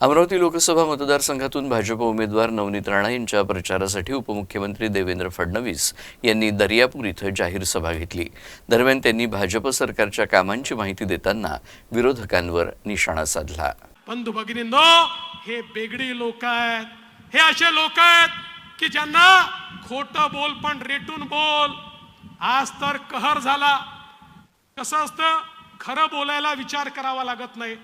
अमरावती लोकसभा मतदारसंघातून भाजप उमेदवार नवनीत राणा यांच्या प्रचारासाठी उपमुख्यमंत्री देवेंद्र फडणवीस यांनी दर्यापूर इथं जाहीर सभा घेतली. दरम्यान त्यांनी भाजप सरकारच्या कामांची माहिती देताना विरोधकांवर निशाणा साधला. बंधू भगिनींनो हे बेगडी लोक आहेत. हे असे लोक आहेत की ज्यांना खोट बोल पण रेटून बोल. आज तर कहर झाला. कसं असतं? खरं बोलायला विचार करावा लागत नाही.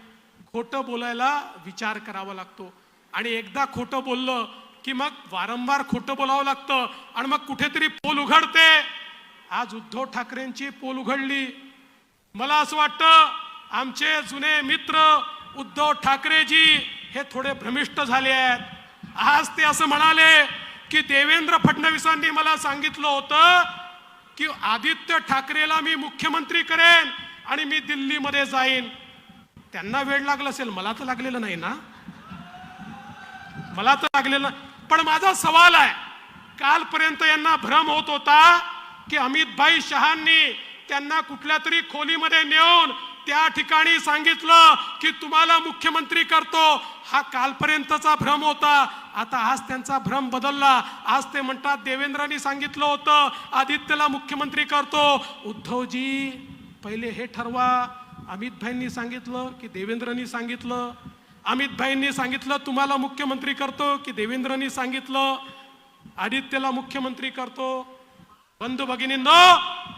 खोटं बोलायला विचार करावा लागतो. आणि एकदा खोटं बोललं की मग वारंवार खोटं बोलावं लागतं आणि मग कुठेतरी पोल उघडते. आज उद्धव ठाकरेंची पोल उघडली. मला असं वाटतं आमचे जुने मित्र उद्धव ठाकरेजी हे थोडे भ्रमिष्ट झाले आहेत. आज ते असं म्हणाले की देवेंद्र फडणवीसांनी मला सांगितलं होतं की आदित्य ठाकरेला मी मुख्यमंत्री करेन आणि मी दिल्लीमध्ये जाईन. त्यांना वेळ लागला असेल मला तर लागलेलं नाही ना? मला तर लागलेलं पण माझा सवाल आहे कालपर्यंत यांना भ्रम होत होता की अमितभाई शहांनी त्यांना कुठल्या तरी खोलीमध्ये नेऊन त्या ठिकाणी सांगितलं की तुम्हाला मुख्यमंत्री करतो. हा कालपर्यंतचा भ्रम होता. आता आज त्यांचा भ्रम बदलला. आज ते म्हणतात देवेंद्रांनी सांगितलं होतं आदित्यला मुख्यमंत्री करतो. उद्धवजी पहिले हे ठरवा. अमितभाईंनी सांगितलं की देवेंद्रनी सांगितलं. अमितभाईंनी सांगितलं तुम्हाला मुख्यमंत्री करतो. की देवेंद्रनी सांगितलं आदित्यला मुख्यमंत्री करतो. बंधू भगिनींनो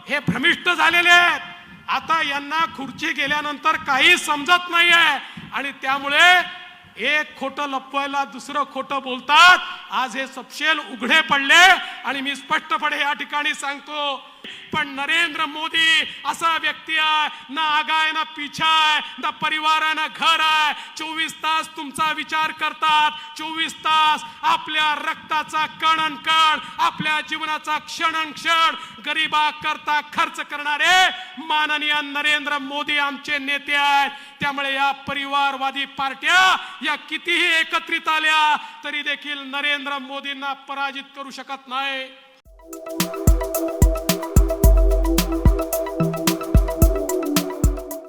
हे भ्रमिष्ट झालेले आहेत. आता यांना खुर्ची गेल्यानंतर काही समजत नाहीये. आणि त्यामुळे एक खोटं लपवायला दुसरं खोटं बोलतात. आज हे सपशेल उघडे पडले. आणि मी स्पष्टपणे या ठिकाणी सांगतो पण नरेंद्र मोदी असा व्यक्ती आहे ना आगाय ना पिछा आहे ना परिवार आहे ना घर आहे. चोवीस तास तुमचा विचार करतात. चोवीस तास आपल्या रक्ताचा कण कण आपल्या जीवनाचा क्षण क्षण गरीबा करता खर्च करणारे माननीय नरेंद्र मोदी आमचे नेते आहेत. त्यामुळे या परिवारवादी पार्ट्या या कितीही एकत्रित आल्या तरी देखील नरेंद्र मोदींना पराजित करू शकत नाही.